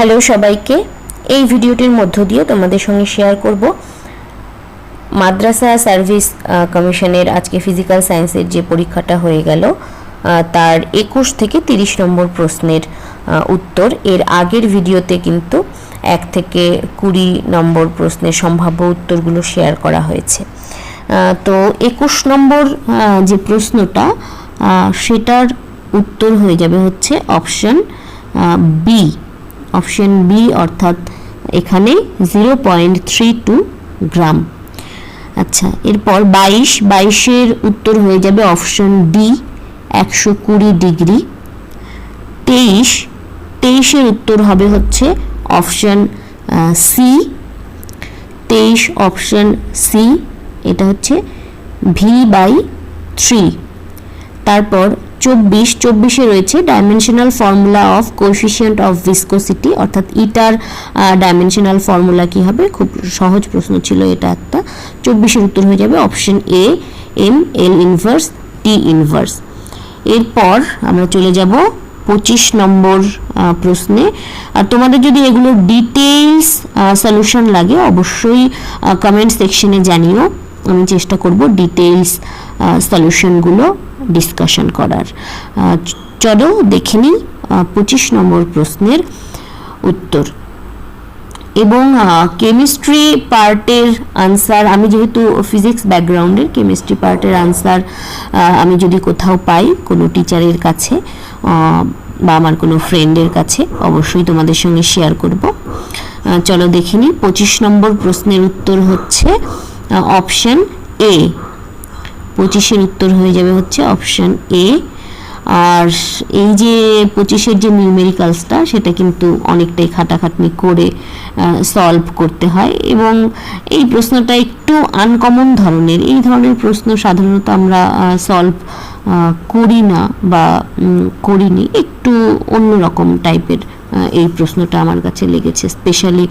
Hello সবাইকে। এই ভিডিওটির মধ্য দিয়ে তোমাদের সঙ্গে শেয়ার করব। মাদ্রাসা সার্ভিস কমিশনের আজকে ফিজিক্যাল সায়েন্সের যে পরীক্ষাটা হয়ে গেল তার একুশ থেকে তিরিশ নম্বর প্রশ্নের উত্তর। এর আগের ভিডিওতে কিন্তু এক থেকে কুড়ি নম্বর প্রশ্নের সম্ভাব্য উত্তরগুলো শেয়ার করা হয়েছে। তো একুশ নম্বর যে প্রশ্নটা সেটার উত্তর হয়ে যাবে হচ্ছে অপশন বি অপশন বি অর্থাৎ এখানে zero point three two gram. আচ্ছা এরপর বাইশ, বাইশের উত্তর হয়ে যাবে অপশন ডি একশো কুড়ি ডিগ্রি। তেইশ, তেইশের উত্তর হবে হচ্ছে অপশন সি তেইশ অপশন সি এটা হচ্ছে ভি বাই থ্রি তারপর চব্বিশ, চব্বিশে রয়েছে dimensional formula of coefficient of viscosity অর্থাৎ ইটার ডাইমেনশনাল ফর্মুলা কি হবে? খুব সহজ প্রশ্ন ছিল এটা একটা। চব্বিশের উত্তর হয়ে যাবে option A M L inverse T inverse এরপর আমরা চলে যাব পঁচিশ নম্বর প্রশ্নে। আর তোমাদের যদি এগুলো ডিটেলস সলিউশন লাগে, অবশ্যই কমেন্ট সেকশনে জানিও। আমি চেষ্টা করব ডিটেলস সলিউশনগুলো ডিসকাশন করার। চলো দেখে নিই পঁচিশ নম্বর প্রশ্নের উত্তর। এবং কেমিস্ট্রি পার্টের আনসার আমি যেহেতু ফিজিক্স ব্যাকগ্রাউন্ডের কেমিস্ট্রি পার্টের আনসার আমি যদি কোথাও পাই কোনো টিচারের কাছে বা আমার কোনো ফ্রেন্ডের কাছে, অবশ্যই তোমাদের সঙ্গে শেয়ার করব। চলো দেখে নিই, পঁচিশ নম্বর প্রশ্নের উত্তর হচ্ছে অপশন এ পঁচিশের উত্তর হয়ে যাবে হচ্ছে অপশন এ আর এই যে পঁচিশের যে নিউমেরিক্যালসটা সেটা কিন্তু অনেকটাই খাটাখাটনি করে সলভ করতে হয়। এবং এই প্রশ্নটা একটু আনকমন ধরনের। এই ধরনের প্রশ্ন সাধারণত আমরা সলভ করি না বা করিনি। একটু অন্যরকম টাইপের এই প্রশ্নটা আমার কাছে লেগেছে স্পেশালি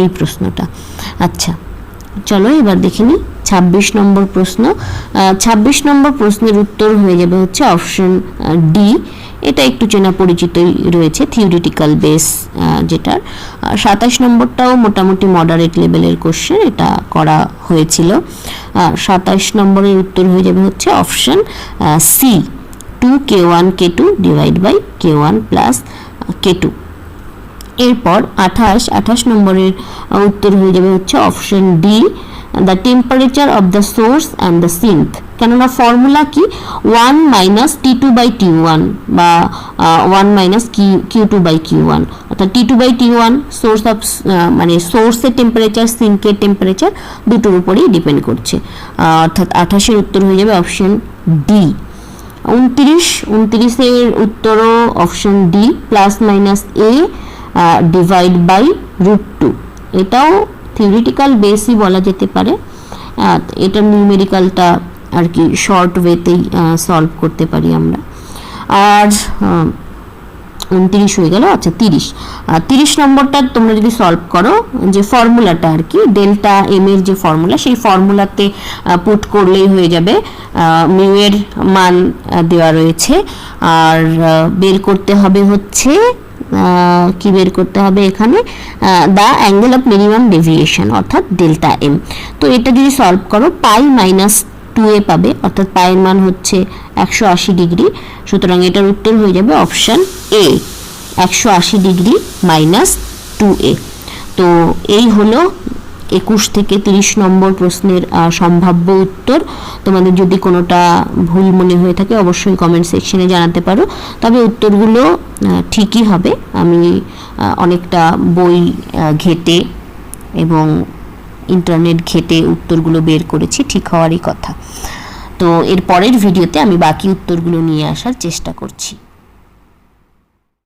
এই প্রশ্নটা। আচ্ছা। চলো এবার দেখে নিই। ছাব্বিশ নম্বর প্রশ্ন। ছাব্বিশ নম্বর প্রশ্নের উত্তর হয়ে যাবে হচ্ছে অপশন ডি। এটা একটু চেনা পরিচিতই রয়েছে থিওরিটিক্যাল বেস যেটার। সাতাশ নম্বরটাও মোটামুটি মডারেট লেভেলের কোশ্চেন এটা করা হয়েছিল। সাতাশ নম্বরের উত্তর হয়ে যাবে হচ্ছে option C. Two K one K two divide by K one plus K two এরপর আঠাশ আঠাশ নম্বরের উত্তর হয়ে যাবে হচ্ছে option D the temperature of the source and the sink কেননা ফর্মুলা কি? One minus T two by T one বা one minus Q Q two by Q one অর্থাৎ T two by T one source of মানে সোর্সের temperature সিঙ্কের temperature দুটোর উপরেই depend করছে। অর্থাৎ আঠাশের উত্তর হয়ে যাবে অপশন ডি উনত্রিশ, উনত্রিশের উত্তরও option D plus minus A divide by root two এটাও থিওরিটিক্যাল বেসই বলা যেতে পারে। এটা নিউমেরিক্যালটা আর কি শর্ট ওয়েতেই সলভ করতে পারি আমরা। আর উনত্রিশ হয়ে গেল? আচ্ছা তিরিশ। তিরিশ নম্বরটা তোমরা যদি সলভ করো, যে ফর্মুলাটা আর কি ডেল্টা এম এর যে ফর্মুলা সেই ফর্মুলাতে পুট করলেই হয়ে যাবে মিউ এর মান দেওয়া রয়েছে। আর বের করতে হবে হচ্ছে কি বের করতে হবে এখানে? The angle of minimum deviation অর্থাৎ ডেল্টা এম তো এটা যদি সলভ করো পাই মাইনাস টু এ পাবে, অর্থাৎ পায়ের মান হচ্ছে একশো আশি ডিগ্রি সুতরাং এটার উত্তর হয়ে যাবে অপশান এ একশো আশি ডিগ্রি মাইনাস টু এ তো এই হলো একুশ থেকে তিরিশ নম্বর প্রশ্নের সম্ভাব্য উত্তর। তোমাদের যদি কোনোটা ভুল মনে হয়ে থাকে, অবশ্যই কমেন্ট সেকশনে জানাতে পারো। তবে উত্তরগুলো ঠিকই হবে। আমি অনেকটা বই ঘেটে এবং ইন্টারনেট ঘেটে উত্তরগুলো বের করেছি। ঠিক হওয়ারই কথা। তো এর পরের ভিডিওতে আমি বাকি উত্তরগুলো নিয়ে আসার চেষ্টা করছি।